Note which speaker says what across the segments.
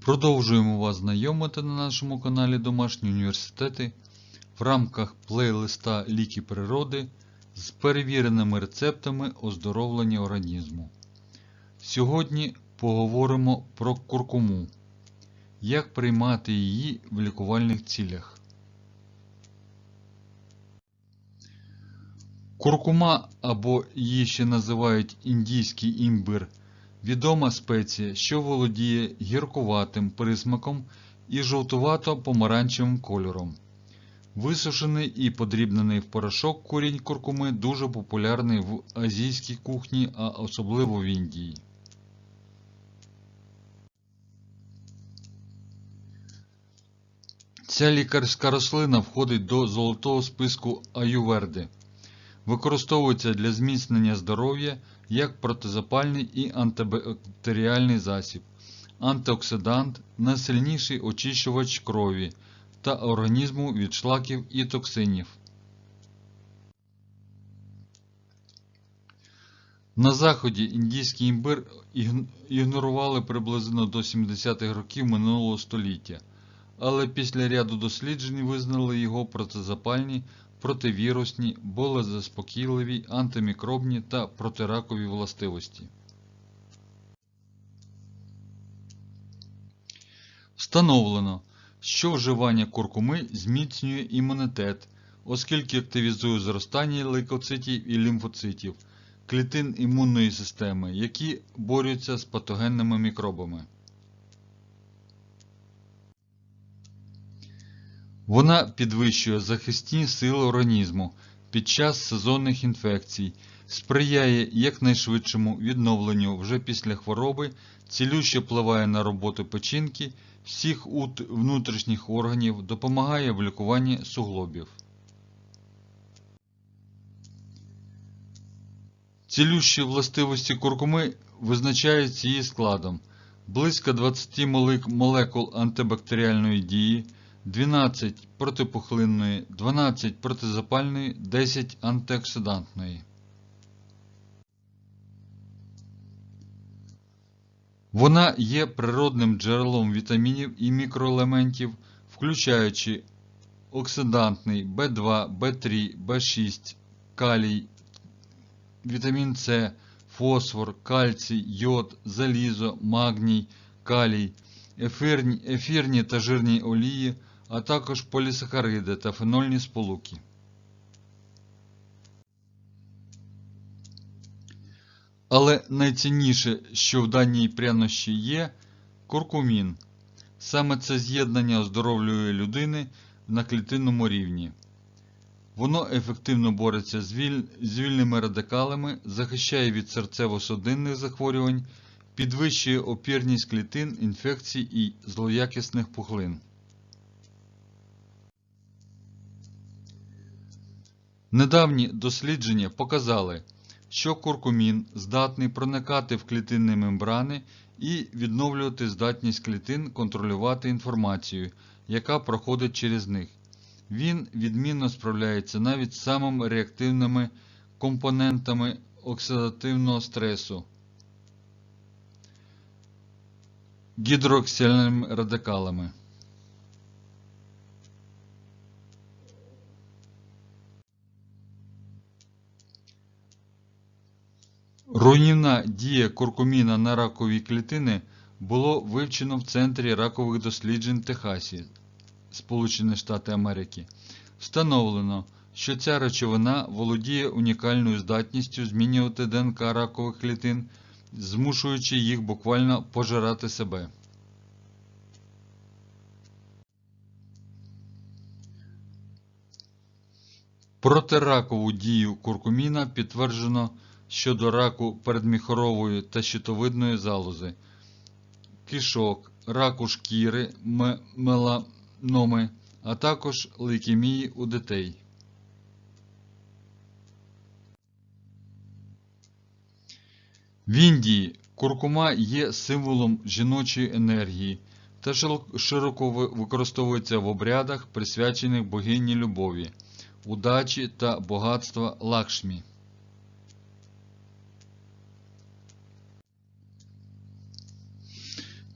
Speaker 1: Продовжуємо вас знайомити на нашому каналі Домашні університети в рамках плейлиста Ліки природи з перевіреними рецептами оздоровлення організму. Сьогодні поговоримо про куркуму. Як приймати її в лікувальних цілях. Куркума або її ще називають індійський імбир відома спеція, що володіє гіркуватим присмаком і жовтувато-помаранчевим кольором. Висушений і подрібнений в порошок корінь куркуми дуже популярний в азійській кухні, а особливо в Індії. Ця лікарська рослина входить до золотого списку аюверди. Використовується для зміцнення здоров'я як протизапальний і антибактеріальний засіб, антиоксидант, найсильніший очищувач крові та організму від шлаків і токсинів. На Заході індійський імбир ігнорували приблизно до 70-х років минулого століття, але після ряду досліджень визнали його протизапальні, противірусні, болезаспокійливі, антимікробні та протиракові властивості. Встановлено, що вживання куркуми зміцнює імунітет, оскільки активізує зростання лейкоцитів і лімфоцитів, клітин імунної системи, які борються з патогенними мікробами. Вона підвищує захисні сили організму під час сезонних інфекцій, сприяє якнайшвидшому відновленню вже після хвороби, цілюще впливає на роботу печінки, всіх ут- внутрішніх органів, допомагає в лікуванні суглобів. Цілющі властивості куркуми визначаються її складом. Близько 20 молекул антибактеріальної дії, 12 протипухлинної, 12 протизапальної, 10 антиоксидантної. Вона є природним джерелом вітамінів і мікроелементів, включаючи оксидантний В2, В3, В6, калій, вітамін С, фосфор, кальцій, йод, залізо, магній, калій, ефірні, ефірні та жирні олії, а також полісахариди та фенольні сполуки. Але найцінніше, що в даній прянощі є, куркумін. Саме це з'єднання оздоровлює людини на клітинному рівні. Воно ефективно бореться з віль- з вільними радикалами, захищає від серцево-судинних захворювань, підвищує опірність клітин, інфекцій і злоякісних пухлин. Недавні дослідження показали, що куркумін здатний проникати в клітинні мембрани і відновлювати здатність клітин контролювати інформацію, яка проходить через них. Він відмінно справляється навіть з самими реактивними компонентами оксидативного стресу, гідроксильними радикалами. Руйнівна дія куркуміна на ракові клітини було вивчено в Центрі ракових досліджень Техасі, Сполучені Штати Америки. Встановлено, що ця речовина володіє унікальною здатністю змінювати ДНК ракових клітин, змушуючи їх буквально пожирати себе. Протиракову дію куркуміна підтверджено щодо раку передміхорової та щитовидної залози, кишок, раку шкіри, меланоми, а також лейкемії у дітей. В Індії куркума є символом жіночої енергії та широко використовується в обрядах, присвячених богині любові, удачі та багатства Лакшмі.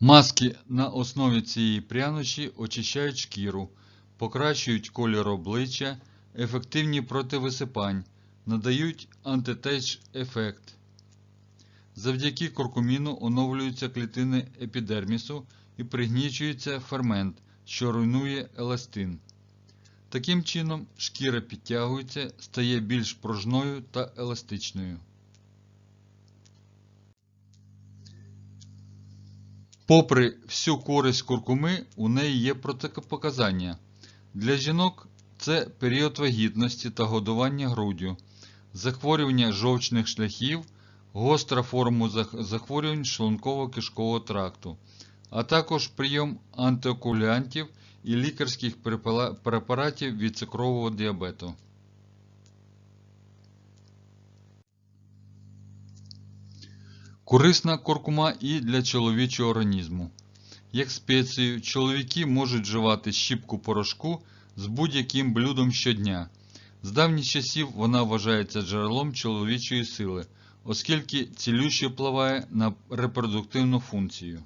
Speaker 1: Маски на основі цієї прянощі очищають шкіру, покращують колір обличчя, ефективні проти висипань, надають антитейдж ефект. Завдяки куркуміну оновлюються клітини епідермісу і пригнічується фермент, що руйнує еластин. Таким чином, шкіра підтягується, стає більш пружною та еластичною. Попри всю користь куркуми, у неї є протипоказання. Для жінок це період вагітності та годування груддю, захворювання жовчних шляхів, гостра форма захворювань шлунково-кишкового тракту, а також прийом антиокулянтів і лікарських препаратів від цукрового діабету. Корисна куркума і для чоловічого організму. Як спецію, чоловіки можуть вживати щіпку порошку з будь-яким блюдом щодня. З давніх часів вона вважається джерелом чоловічої сили, оскільки цілюще впливає на репродуктивну функцію.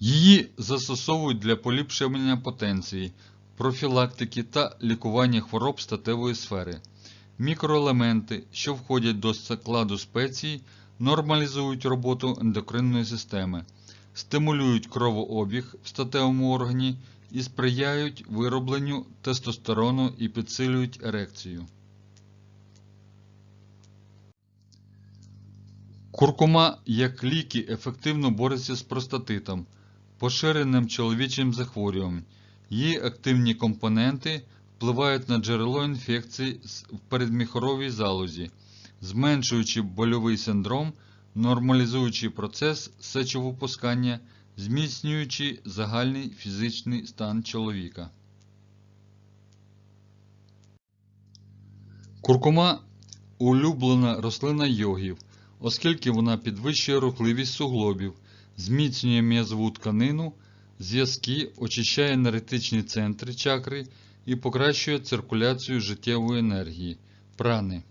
Speaker 1: Її застосовують для поліпшення потенції, профілактики та лікування хвороб статевої сфери. Мікроелементи, що входять до складу спецій, нормалізують роботу ендокринної системи, стимулюють кровообіг в статевому органі і сприяють виробленню тестостерону і підсилюють ерекцію. Куркума як ліки ефективно бореться з простатитом, поширеним чоловічим захворюванням. Її активні компоненти впливають на джерело інфекцій в передміхоровій залозі, зменшуючи больовий синдром, нормалізуючи процес сечовипускання, зміцнюючи загальний фізичний стан чоловіка. Куркума улюблена рослина йогів, оскільки вона підвищує рухливість суглобів, зміцнює м'язову тканину, зв'язки, очищає енергетичні центри чакри і покращує циркуляцію життєвої енергії, прани.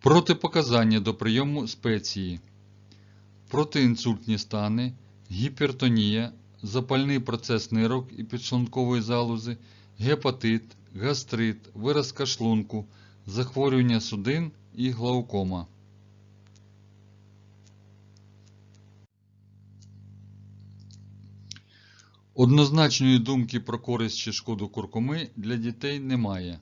Speaker 1: Протипоказання до прийому спеції. Протиінсультні стани, гіпертонія, запальний процес нирок і підшлункової залози, гепатит, гастрит, виразка шлунку, захворювання судин і глаукома. Однозначної думки про користь чи шкоду куркуми для дітей немає.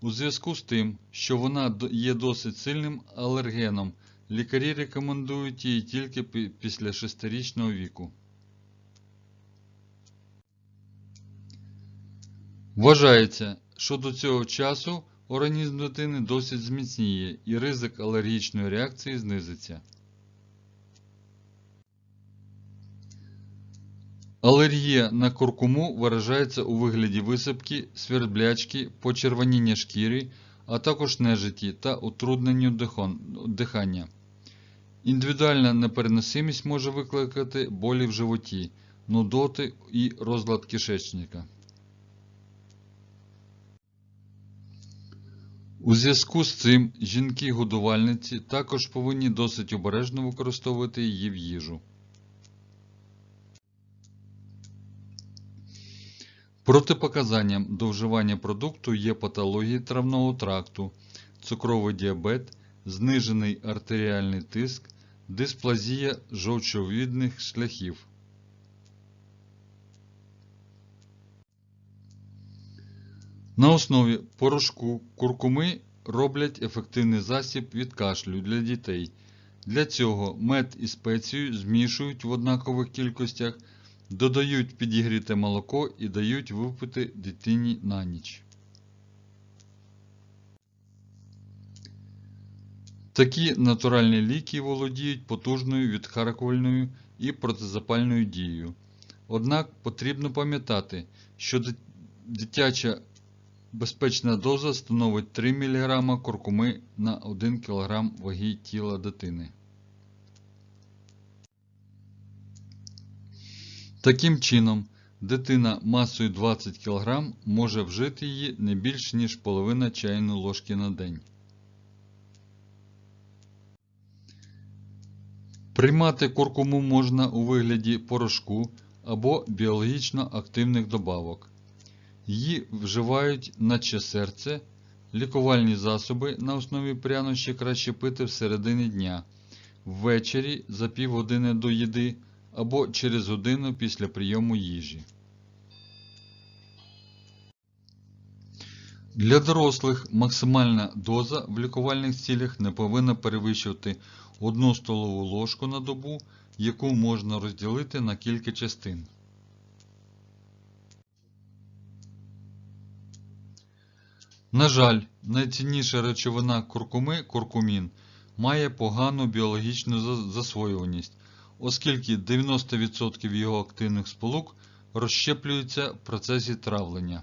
Speaker 1: У зв'язку з тим, що вона є досить сильним алергеном, лікарі рекомендують її тільки після 6-річного віку. Вважається, що до цього часу організм дитини досить зміцніє і ризик алергічної реакції знизиться. Алергія на куркуму виражається у вигляді висипки, сверблячки, почервоніння шкіри, а також нежиті та утрудненню дихання. Індивідуальна непереносимість може викликати болі в животі, нудоти і розлад кишечника. У зв'язку з цим жінки-годувальниці також повинні досить обережно використовувати її в їжу. Протипоказанням до вживання продукту є патології травного тракту, цукровий діабет, знижений артеріальний тиск, дисплазія жовчовідних шляхів. На основі порошку куркуми роблять ефективний засіб від кашлю для дітей. Для цього мед і спецію змішують в однакових кількостях, додають підігріте молоко і дають випити дитині на ніч. Такі натуральні ліки володіють потужною відхаркувальною і протизапальною дією. Однак потрібно пам'ятати, що дитяча безпечна доза становить 3 мг куркуми на 1 кг ваги тіла дитини. Таким чином, Дитина масою 20 кг може вжити її не більш ніж половина чайної ложки на день. Приймати куркуму можна у вигляді порошку або біологічно активних добавок. Її вживають наче серце, лікувальні засоби на основі прянощі краще пити всередині дня, ввечері за півгодини до їди або через годину після прийому їжі. Для дорослих максимальна доза в лікувальних цілях не повинна перевищувати 1 столову ложку на добу, яку можна розділити на кілька частин. На жаль, найцінніша речовина куркуми куркумін має погану біологічну засвоюваність, оскільки 90% його активних сполук розщеплюються в процесі травлення.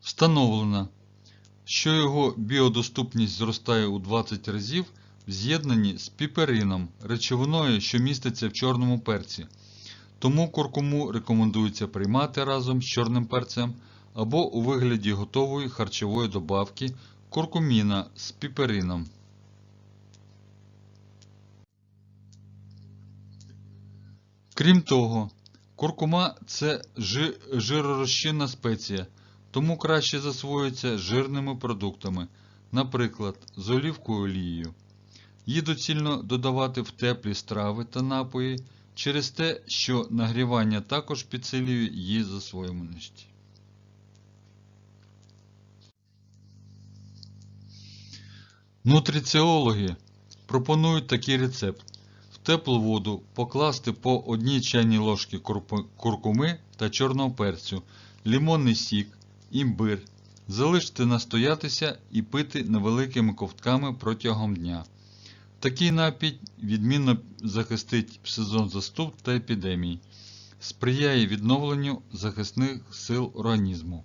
Speaker 1: Встановлено, що його біодоступність зростає у 20 разів в з'єднанні з піперином, речовиною, що міститься в чорному перці. Тому куркуму рекомендується приймати разом з чорним перцем або у вигляді готової харчової добавки куркуміна з піперином. Крім того, куркума це жиророзчинна спеція, тому краще засвоюється жирними продуктами, наприклад, з олівкою олією. Її доцільно додавати в теплі страви та напої через те, що нагрівання також підсилює її засвоюваність. Нутриціологи пропонують такий рецепт. Теплу воду покласти по одній чайній ложці куркуми та чорного перцю, лимонний сік, імбир, залишити настоятися і пити невеликими ковтками протягом дня. Такий напій відмінно захистить сезон застуд та епідемій, сприяє відновленню захисних сил організму.